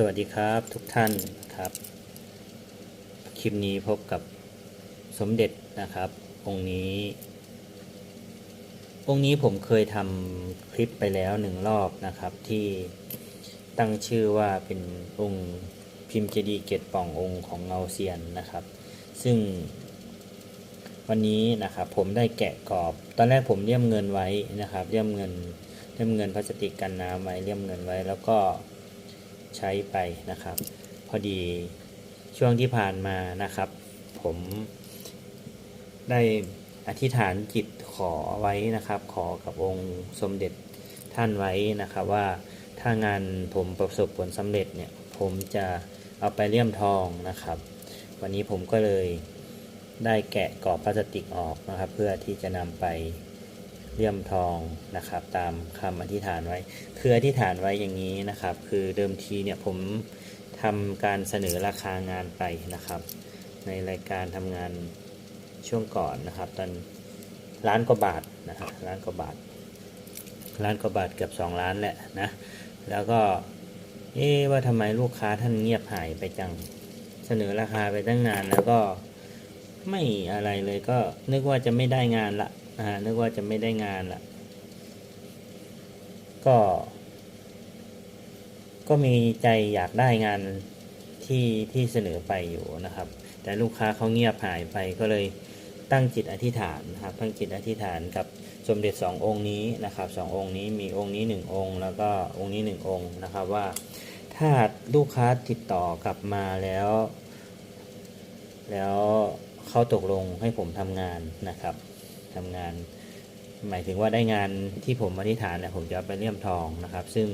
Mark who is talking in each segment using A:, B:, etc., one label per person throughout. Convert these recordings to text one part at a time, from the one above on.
A: สวัสดีครับทุกท่านครับ คลิปนี้พบกับสมเด็จนะครับ องค์นี้ องค์นี้ผมเคยทำคลิปไปแล้วหนึ่งรอบนะครับ ที่ตั้งชื่อว่าเป็นองค์พิมพ์เจดีเกตป่ององค์ของเงาเซียนนะครับ ซึ่งวันนี้นะครับผมได้แกะกรอบ ตอนแรกผมเลี่ยมเงินไว้นะครับเลี่ยมเงินเลี่ยมเงินพลาสติกกันน้ำไว้เลี่ยมเงินไว้แล้วก็ ใช้ไปนะครับ พอดีช่วงที่ผ่านมานะครับ ผมได้อธิษฐานจิตขอไว้นะครับ ขอกับองค์สมเด็จท่านไว้นะครับว่าถ้างานผมประสบผลสำเร็จเนี่ยผมจะเอาไปเลี่ยมทองนะครับ วันนี้ผมก็เลยได้แกะกรอบพลาสติกออกนะครับ เพื่อที่จะนำไป เลี่ยมทองนะครับ ตามคำอธิษฐานไว้ คืออธิษฐานไว้อย่างนี้นะครับ คือเดิมทีเนี่ยผมทำการเสนอราคางานไปนะครับ ในรายการทำงานช่วงก่อนนะครับ ตอนล้านกว่าบาทนะฮะล้านกว่าบาทล้านกว่าบาทเกือบสองล้านแหละนะแล้วก็เอ๊ะว่าทำไมลูกค้าท่านเงียบหายไปจังเสนอราคาไปตั้งนานแล้วก็ไม่อะไรเลยก็นึกว่าจะไม่ได้งานละ อ่านึกว่าจะไม่ได้งานละก็ ก็มีใจอยากได้งานที่ที่เสนอไปอยู่นะครับ แต่ลูกค้าเขาเงียบหายไปก็เลยตั้งจิตอธิษฐานนะครับ ตั้งจิตอธิษฐานกับสมเด็จสององค์นี้นะครับสององค์นี้มีองค์นี้หนึ่งองค์ แล้วก็องค์นี้หนึ่งองค์นะครับว่าถ้าลูกค้าติดต่อกลับมาแล้ว แล้วเขาตกลงให้ผมทำงานนะครับ ทำงาน หมายถึงว่าได้งานที่ผมอธิษฐานเนี่ยผมจะไปเลี่ยมทองนะครับ ซึ่ง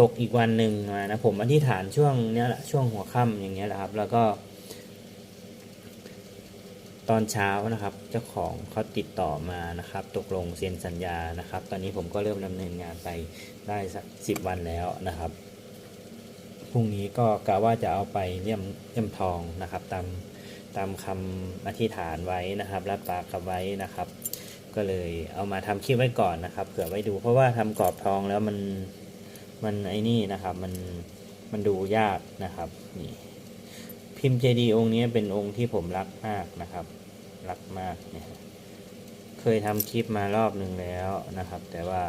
A: ตกอีกวันหนึ่งมานะผมอธิษฐานช่วงเนี้ยแหละช่วงหัวค่ำอย่างเงี้ยแหละครับ แล้วก็ ตอนเช้านะครับ เจ้าของเขาติดต่อมานะครับ ตกลงเซ็นสัญญานะครับ ตอนนี้ผมก็เริ่มดำเนินงานไปได้สักสิบวันแล้วนะครับพรุ่งนี้ก็กะว่าจะเอาไปเลี่ยมเลี่ยมทองนะครับ ตามตามคำอธิษฐานไว้นะครับรับปากกับไว้นะครับ ก็เลยเอามาทำคลิปไว้ก่อนนะครับเผื่อไว้ดูเพราะว่าทำกรอบทองแล้วมันมันไอ้นี่นะครับ มันมันดูยากนะครับนี่พิมพ์เจดีย์องค์นี้เป็นองค์ที่ผมรักมากนะครับ รักมากเนี่ยเคยทำคลิปมารอบหนึ่งแล้วนะครับ แต่ว่า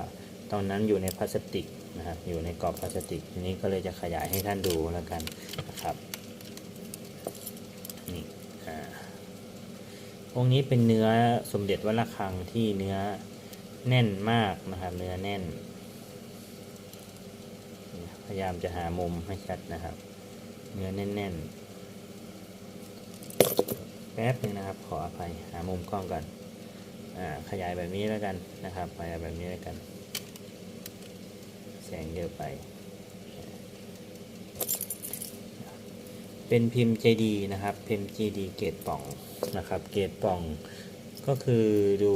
A: ตอนนั้นอยู่ในพลาสติกนะครับอยู่ในกรอบพลาสติกทีนี้ก็เลยจะขยายให้ท่านดูแล้วกันนะครับนี่อ่า องค์นี้เป็นเนื้อสมเด็จวัดระฆังที่เนื้อแน่นมากนะครับเนื้อแน่น พยายามจะหามุมให้ชัดนะครับ เนื้อแน่นๆแป๊บหนึงนะครับ ขออภัยหามุมกล้องก่อนอขยายแบบนี้แล้วกันนะครับขยายแบบนี้แล้วกัน แสงเยอะไป เป็นพิมพ์ JD นะครับ พิมพ์ JD เกรดป่องนะครับ เกรดป่องก็คือดู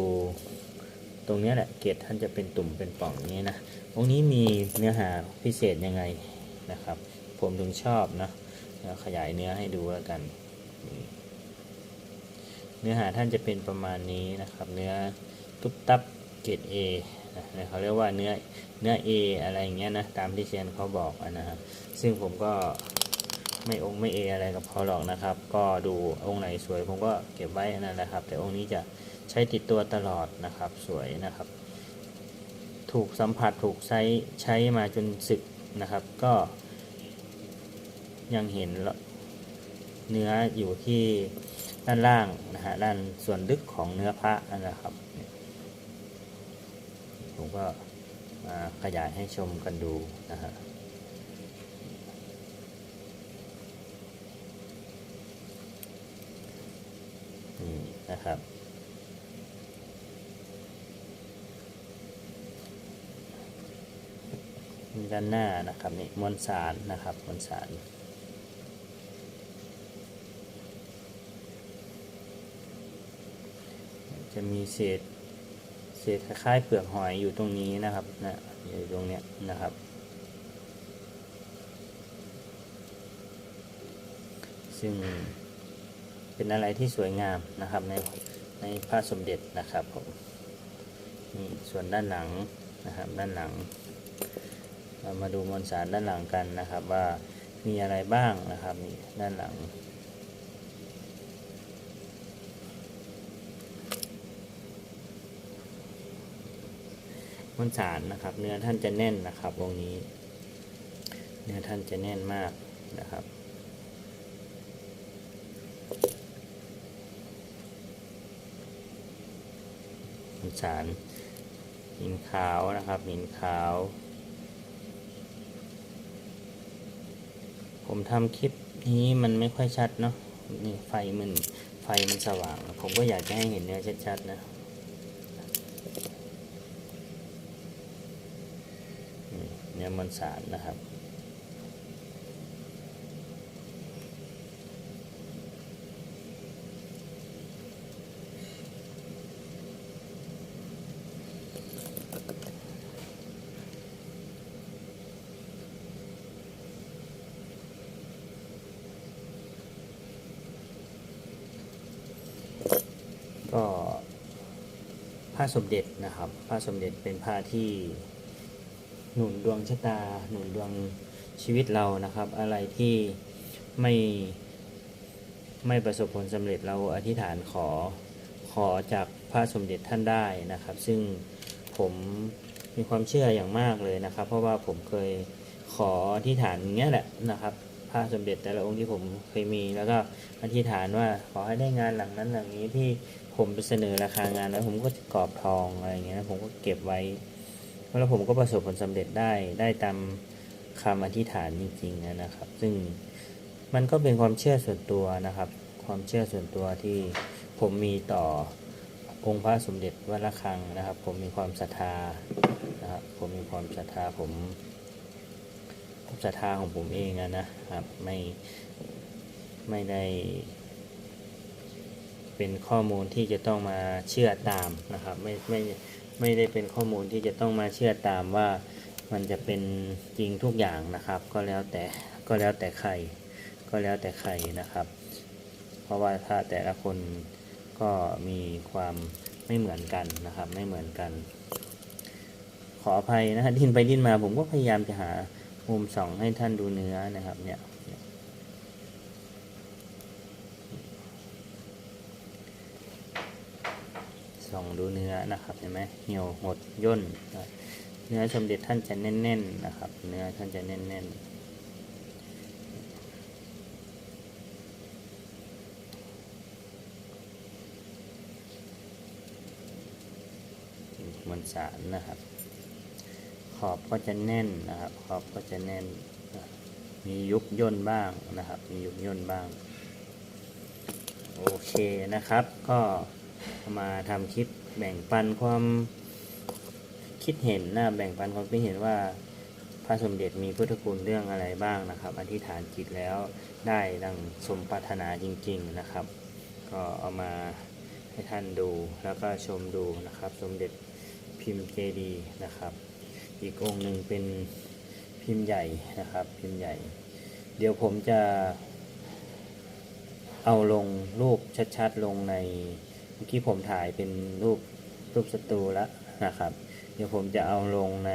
A: ตรงนี้แหละ เกรดท่านจะเป็นตุ่มเป็นป่องอย่างนี้นะ ตรงนี้มีเนื้อหาพิเศษยังไงนะครับ ผมถึงชอบนะขยายเนื้อให้ดูแล้วกัน เนื้อหาท่านจะเป็นประมาณนี้นะครับ เนื้อตุ๊บตับเกรด A นะเขาเรียกว่าเนื้อเนื้อ A อะไรอย่างเงี้ยนะ ตามที่เซียนเขาบอกอะนะฮะซึ่งผมก็ ไม่องค์ไม่เออะไรกับเขาหรอกนะครับ ก็ดูองค์ไหนสวยผมก็เก็บไว้นั่นแหละครับ แต่องค์นี้จะใช้ติดตัวตลอดนะครับสวยนะครับ ถูกสัมผัสถูกใช้ใช้มาจนสึกนะครับ ก็ ยังเห็นเนื้ออยู่ที่ด้านล่างนะฮะด้านส่วนลึกของเนื้อพระนั่นแหละครับ ผมก็มาขยายให้ชมกันดูนะฮะ นะครับด้านหน้านะครับนี่มวลสารนะครับมวลสารจะมีเศษเศษคล้ายๆเปลือกหอยอยู่ตรงนี้นะครับนะอยู่ตรงเนี้ยนะครับ ซึ่ง เป็นอะไรที่สวยงามนะครับในในพระสมเด็จนะครับผมนี่ส่วนด้านหลังนะครับด้านหลัง เรามาดูมวลสารด้านหลังกันนะครับ ว่ามีอะไรบ้างนะครับนี่ด้านหลังมวลสารนะครับ เนื้อท่านจะแน่นนะครับวงนี้ เนื้อท่านจะแน่นมากนะครับ มวลสารหินขาวนะครับหินขาว ผมทำคลิปนี้มันไม่ค่อยชัดเนาะนี่ไฟมันไฟมันสว่าง ผมก็อยากจะให้เห็นเนื้อชัดๆนะนี่เนื้อมวลสารนะครับ ก็ ผ้าสมเด็จนะครับผ้าสมเด็จเป็นผ้าที่หนุนดวงชะตา หนุนดวงชีวิตเรานะครับ อะไรที่ไม่ไม่ประสบผลสำเร็จเราอธิษฐานขอขอจากพระสมเด็จท่านได้นะครับ ซึ่งผมมีความเชื่ออย่างมากเลยนะครับ เพราะว่าผมเคยขออธิษฐานอย่างเงี้ยแหละนะครับพระสมเด็จแต่ละองค์ที่ผมเคยมี แล้วก็อธิษฐานว่าขอให้ได้งานหลังนั้นหลังนี้ที่ ผมไปเสนอราคางานแล้วผมก็กรอบทองอะไรอย่างเงี้ยผมก็เก็บไว้ แล้วผมก็ประสบผลสำเร็จได้ได้ตามคำอธิษฐานจริงๆนะครับ ซึ่งมันก็เป็นความเชื่อส่วนตัวนะครับ ความเชื่อส่วนตัวที่ผมมีต่อองค์พระสมเด็จวัดระฆังนะครับ ผมมีความศรัทธานะครับผมมีความศรัทธาผมศรัทธาของผมเองอะนะครับไม่ไม่ได้ เป็นข้อมูลที่จะต้องมาเชื่อตามนะครับไม่ไม่ไม่ได้เป็นข้อมูลที่จะต้องมาเชื่อตามว่ามันจะเป็นจริงทุกอย่างนะครับ ก็แล้วแต่ก็แล้วแต่ใคร ก็แล้วแต่ใครนะครับ เพราะว่าถ้าแต่ละคนก็มีความไม่เหมือนกันนะครับ ไม่เหมือนกัน ขออภัยนะฮะดิ้นไปดิ้นมาผมก็พยายามจะหามุมสองให้ท่านดูเนื้อนะครับเนี่ย ส่องดูเนื้อนะครับเห็นไหมเหี่ยวหดย่น เนื้อสมเด็จท่านจะแน่นๆนะครับ เนื้อท่านจะแน่นๆมวลสารนะครับ ขอบก็จะแน่นนะครับ ขอบก็จะแน่น มียุบย่นบ้างนะครับ มียุบย่นบ้าง โอเคนะครับ ก็ มาทำคลิปแบ่งปันความคิดเห็นนะแบ่งปันความคิดเห็นว่าพระสมเด็จมีพุทธคุณเรื่องอะไรบ้างนะครับ อธิษฐานจิตแล้วได้ดังสมปรารถนาจริง ๆนะครับ ก็เอามาให้ท่านดูแล้วก็ชมดูนะครับ สมเด็จพิมพ์เจดีนะครับ อีกองค์หนึ่งเป็นพิมพ์ใหญ่นะครับ พิมพ์ใหญ่ เดี๋ยวผมจะเอาลงรูปชัดๆลงใน เมื่อกี้ผมถ่ายเป็นรูปรูปสตูแล้วนะครับ เดี๋ยวผมจะเอาลงใน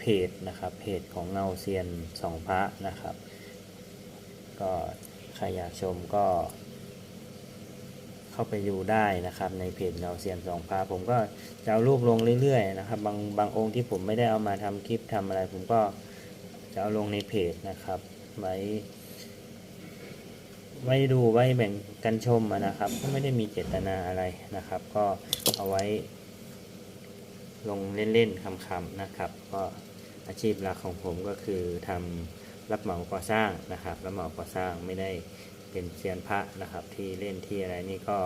A: เพจนะครับ เพจของเงาเซียนสองพระนะครับ ก็ใครอยากชมก็ เข้าไปดูได้นะครับในเพจเงาเซียนสองพระผมก็จะเอารูปลงเรื่อยๆนะครับบางบางองค์ที่ผมไม่ได้เอามาทำคลิปทำอะไร ผมก็จะเอาลงในเพจนะครับ ไว้ ไว้ดูไว้แบ่งกันชมนะครับ ก็ไม่ได้มีเจตนาอะไรนะครับ ก็เอาไว้ ลงเล่นๆคำๆนะครับ ก็อาชีพหลักของผมก็คือทำรับเหมาก่อสร้างนะครับ รับเหมาก่อสร้างไม่ได้เป็นเซียนพระนะครับ ที่เล่นที่อะไรนี่ก็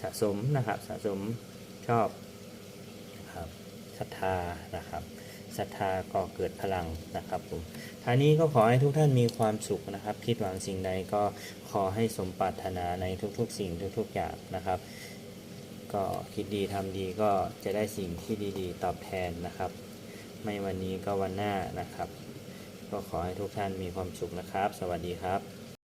A: สะสมนะครับ สะสมชอบนะครับศรัทธานะครับ ศรัทธาก็เกิดพลังนะครับผมท่านี้ก็ขอให้ทุกท่านมีความสุขนะครับ คิดหวังสิ่งใดก็ขอให้สมปรารถนาในทุกๆ สิ่งทุกๆอย่างนะครับ ก็คิดดีทำดีก็จะได้สิ่งที่ดีๆ ตอบแทนนะครับ ไม่วันนี้ก็วันหน้านะครับ ก็ขอให้ทุกท่านมีความสุขนะครับ สวัสดีครับ